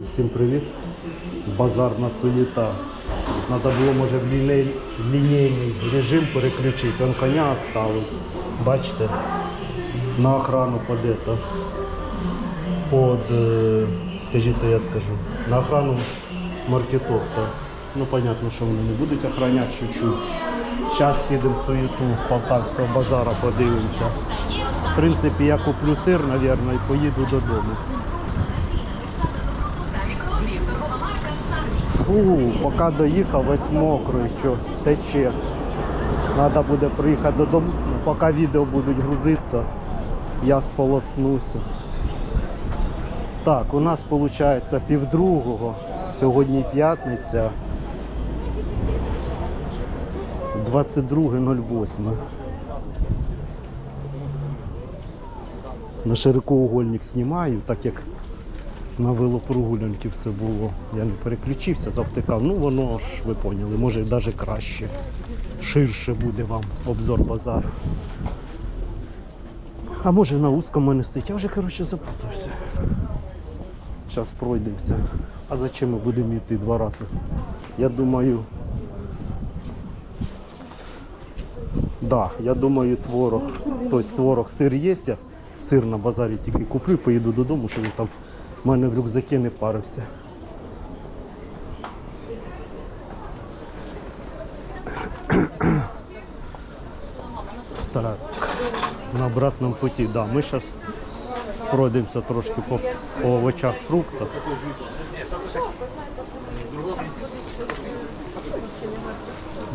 Всім привіт. Базарна суєта. Треба було, може, в лінійний режим переключити. Он коня оставив. Бачите? На охрану под это. Под, е, скажіть, я скажу. На охрану маркетовка. Ну, понятно, що вони не будуть охороняти чуть-чуть. Зараз підемо в суєту Полтавського базара, подивимося. В принципі, я куплю сир, мабуть, і поїду додому. Фу, поки доїхав, весь мокрий, що тече. Треба буде приїхати додому, поки відео будуть грузитися, я сполоснуся. Так, у нас виходить півдругого, сьогодні п'ятниця. 22.08. На широкоугольник знімаю, так як на велопрогулянки все було. Я не переключився, завтикав. Ну воно ж ви поняли, може навіть краще. Ширше буде вам обзор базару. А може на узкому мене стоїть. Я вже коротше запутався. Зараз пройдемося. А зачем ми будемо йти два рази? Я думаю. Да, я думаю, творог. Тобто творог сир є. Сир на базарі тільки куплю, поїду додому, щоб він там в мене в рюкзакі не парився. Так, на обратному путі, да, ми зараз пройдемося трошки по, по овочах, фруктах.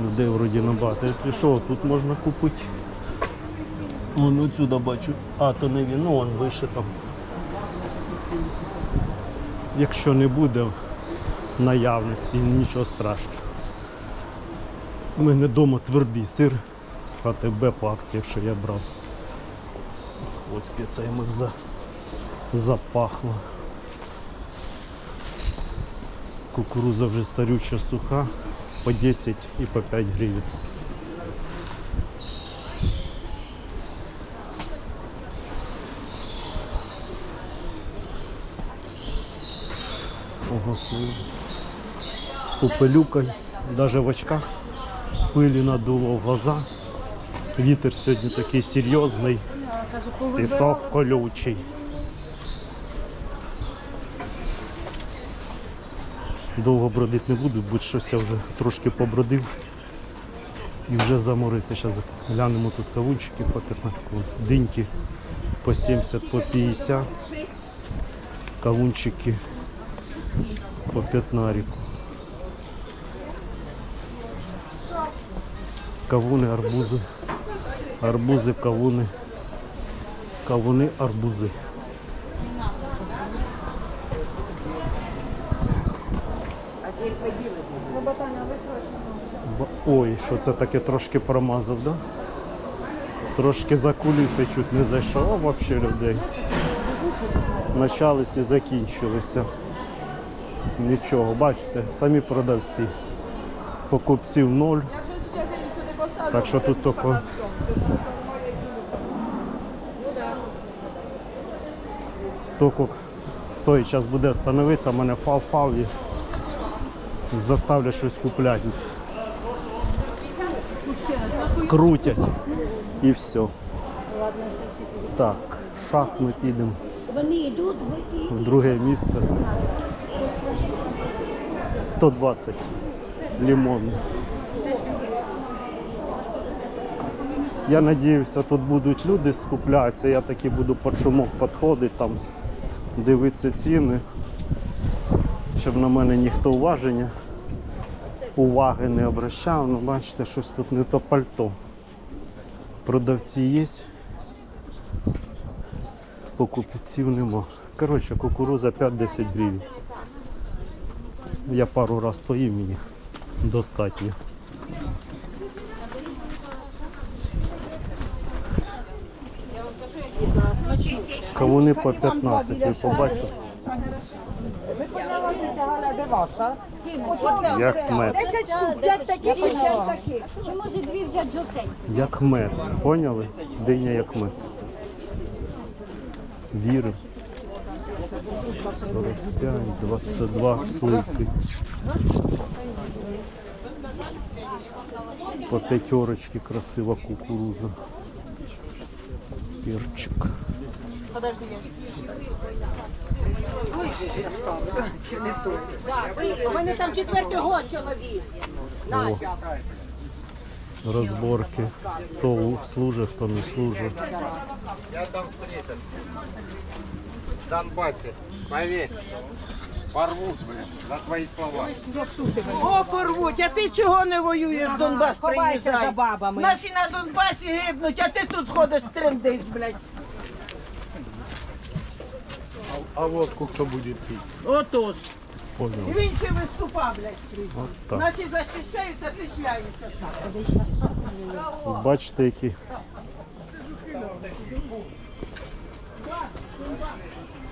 Людей вроді набагато. Якщо що, тут можна купити. Вон отсюда бачу. А, то не він, ну он вище там. Якщо не буде наявності, нічого страшного. У мене вдома твердий сир з АТБ по акції, якщо я брав. Ось спеціями за... запахло. Кукуруза вже старюча суха, по 10 і по 5 гривень. Ого, свої. Попелюка, навіть в очках пилі надуло в глаза. Вітер сьогодні такий серйозний, пісок колючий. Довго бродити не буду, будь щось я вже трошки побродив і вже заморився. Зараз глянемо тут кавунчики по 15, диньки по 70, по 50, кавунчики по 15. Кавуни, арбузи. Арбузи, кавуни. Кавуни, арбузи. Ой, що це таке трошки промазав, да? Трошки за куліси чуть не зайшов взагалі людей. Началися і закінчилися. Нічого, бачите, самі продавці. Покупців ноль. Так що тут тільки тільки стоїть, зараз буде становитися, мене фав-фав і заставлю щось купляти. Скрутять і все. Так, шас ми підемо Вони йдуть, в друге місце. 120 лимон. Я надіюся, тут будуть люди скуплятися, я таки буду під шумок підходити, там дивитися ціни, щоб на мене ніхто уваження, уваги не обращав. Ну бачите, щось тут не то пальто. Продавці є, покупців нема. Коротше, кукуруза 5-10 гривень. Я пару раз поїв мені достатньо. Кавуни по 15, ви побачите, як мед. 10 штук, 5 таких, 5 таких. Чи може дві взяти жовтень? Як мед. Поняли? Диня як мед. Вірив. 45, 22 сливки. По пятерочке красива кукуруза. Перчик. У мене там четвертий год чоловік. Розборки. Хто служить, хто не служить. Я там встретил. В Донбассе. Поверь. Порвут, блин, за твои слова. О, порвуть, а ти чого не воюєш Донбас приїжджай? Наші на Донбасі гибнуть, а ти тут ходиш трендиш, блядь. А водку кто будет пить? Отож. І він ще виступав, блядь. Так. Наші захищаються, ти шляєшся. Бачите, які.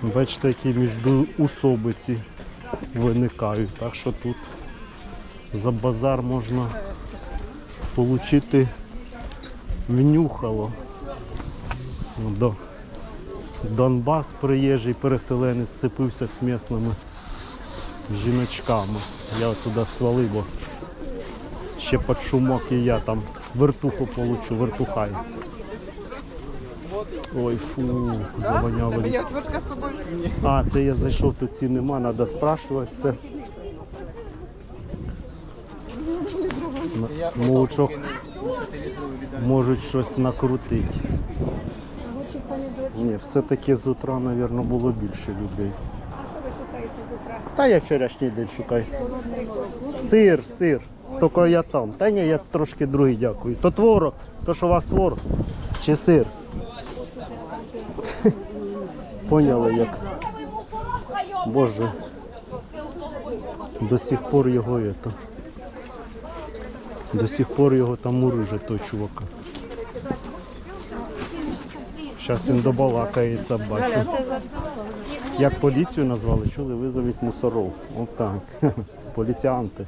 Бачите, які між усобиці виникають. Так що тут за базар можна отримати внюхало. Ну, До- Донбас приїжджий переселенець сцепився з місними жіночками. Я туди свалив, бо ще під шумок і я там вертуху получу, вертухай. Ой, фу, завоняло. Я отвертка з собою. А, це я зайшов, тут ці нема, треба спрашувати це. Мовчок можуть щось накрутити. Ні, все-таки з утра, мабуть, було більше людей. Та я вчорашній день шукаю. Сир, сир. Тільки я там. Та ні, я трошки другий дякую. То творог, то що у вас творог? Чи сир? Поняли як. Боже. До сих пор його это. До сих пор його там мурижить той чувака. Зараз він добалакається, бачу. Як поліцію назвали, чули, визовіть мусоров. Отак. Поліціанти.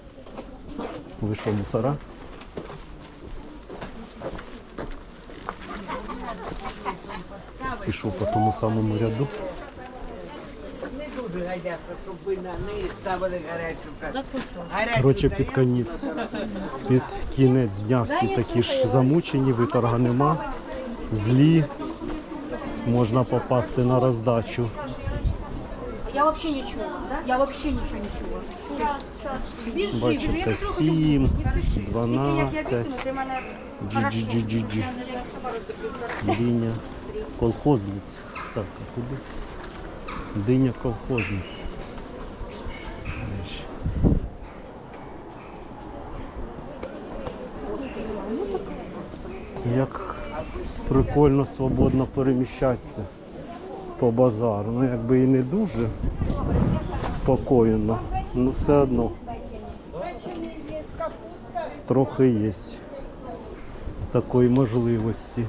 Ви що, мусора? Пішов по тому самому ряду. Не дуже гадяться, щоб ви на неї ставили гарячу Коротше, під конець. Під кінець дня всі такі ж замучені, виторга нема, злі. Можна попасти на роздачу. Я вообще нічого, я вообще нічого не чула. Бачите, 7, 12, джі-джі-джі-джі. Диня колхозниць. Так, а куди? Диня колхозниць. Як прикольно свободно переміщатися по базару. Ну якби і не дуже спокійно, ну все одно трохи є такої можливості.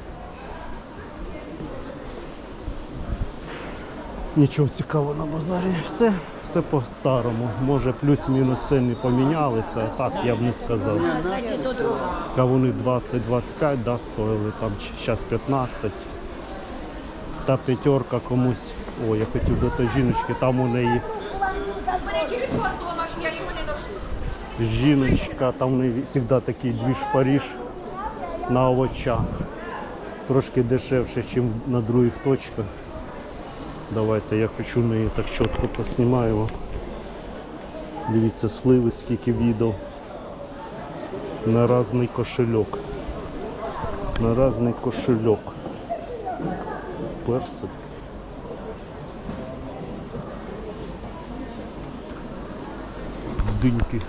Нічого цікавого на базарі. Все, все по-старому. Може плюс-мінус ціни помінялися, так я б не сказав. Кавуни 20-25 да, стоїли, там зараз 15. Та п'ятерка комусь. О, я хотів до тої жіночки, там у неї жіночка, там у неї завжди такий двіж Паріж на овочах. Трошки дешевше, ніж на других точках. Давайте я хочу неї так чітко поснімаю. вам. Дивіться, сливи, скільки відео. На різний кошельок. На різний кошельок. Персик. Диньки.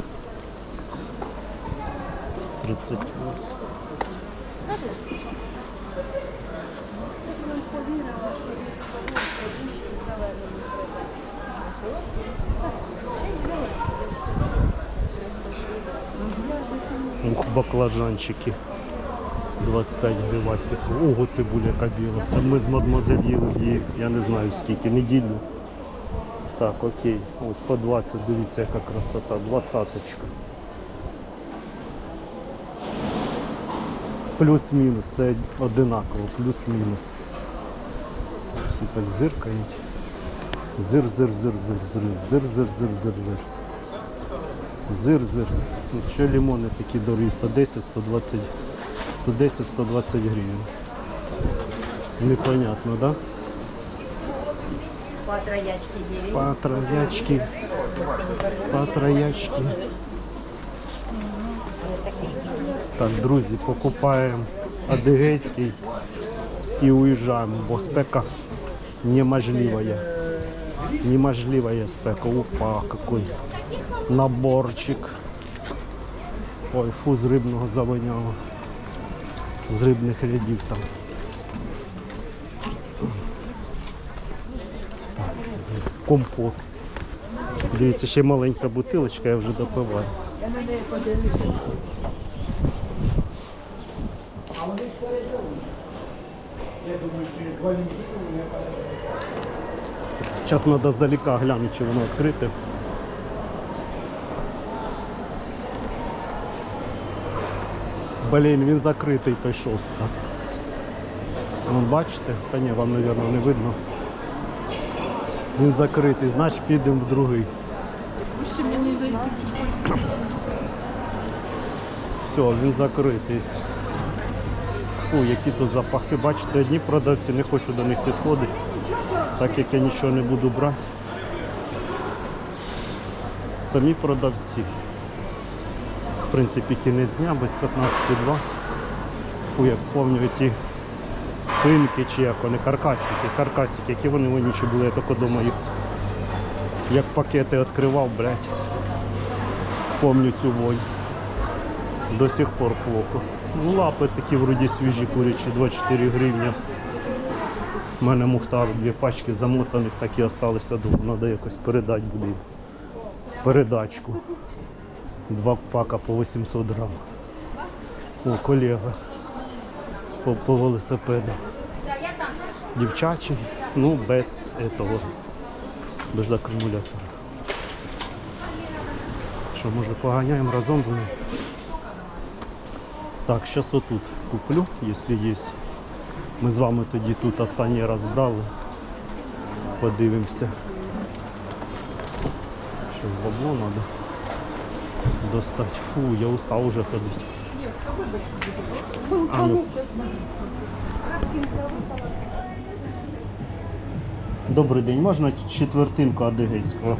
38. Ух, баклажанчики. 25 гривасик. Ого, цибуля яка біла. Це ми з мадмозель їли я не знаю скільки, неділю. Так, окей. Ось по 20, дивіться, яка красота. Двадцяточка. Плюс-мінус, це одинаково, плюс-мінус. Всі так зиркають. Зир, зир, зир, зир, зир, зир, зир, зир, зир, зир. Зир, зир. Тут Ще лимони такі дорогі, 110, 120, 110, 120 гривень. Непонятно, да? По троячке зелень. По троячки. По троячки. Так, друзі, покупаємо адигейський і уїжджаємо, бо спека неможливая. Неможливая спека. Опа, какой наборчик. Ой, фу, з рибного завоняло. З рибних рядів там. компот. Дивіться, ще маленька бутилочка, я вже допиваю. Зараз треба здалека глянути, чи воно відкрите. Блін, він закритий той шостка. Вон бачите? Та ні, вам, мабуть, не видно. Він закритий, значить підемо в другий. Все, він закритий. Фу, які тут запахи. Бачите, одні продавці, не хочу до них підходити, так як я нічого не буду брати. Самі продавці. В принципі, кінець дня без 15,2. Фу, як сповнюю ті спинки чи як вони, каркасики, каркасики, які вони вонючі були, я тільки дома їх як пакети відкривав, блядь. Помню цю вонь. До сих пор плохо. Ну, лапи такі вроді свіжі курячі, 24 гривні. У мене мухтар, дві пачки замотаних, так і залишилися дома. Треба якось передати буде. Передачку. Два пака по 800 грам. О, колега. По, по велосипеду. Дівчачий, ну без этого, без акумулятора. Що, може поганяємо разом з ним? Так, зараз отут куплю, якщо є. Ми з вами тоді тут останній раз брали. Подивимося. Зараз бабло треба достати. Фу, я устав уже ходити. А ну. Добрий день, можна четвертинку адигейського?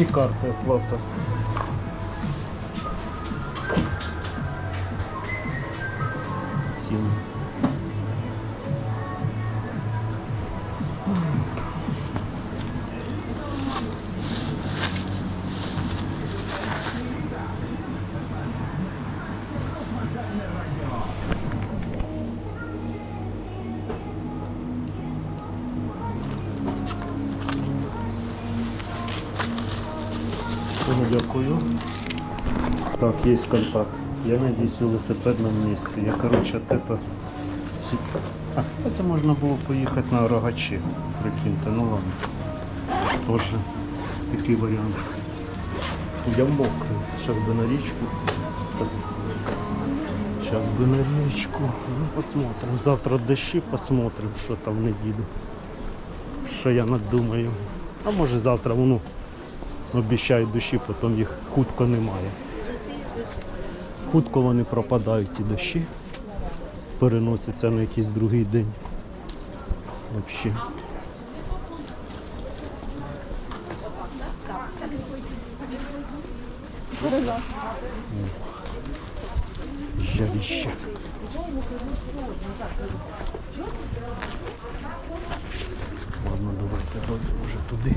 І карта оплата. Ціни. Дякую. Так, є контакт. Я надіюсь, велосипед на місці. Я, коротше, сі- А, кстати, можна було поїхати на рогачі. Прикиньте, ну ладно. Тоже такий варіант. Я мокрий. Зараз би на річку. Зараз би на річку. Ну, посмотрим. Завтра дощі посмотрим, що там в неділю. Що я надумаю. А може завтра воно обіцяють дощі, потім їх хутко немає. Хутко вони пропадають ті дощі, переносяться на якийсь другий день. Взагалі. Жаріще. Ладно, давайте дойдемо вже туди.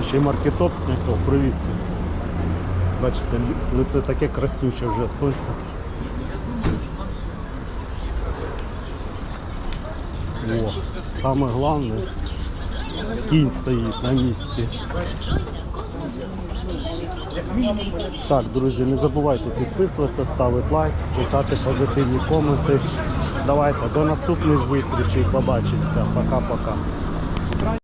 Можна ще й маркетоп зняти, привіт. всім. Бачите, лице таке красюче вже від сонця. О, саме головне, кінь стоїть на місці. Так, друзі, не забувайте підписуватися, ставити лайк, писати позитивні коменти. Давайте до наступних зустрічей. Побачимося. Пока-пока.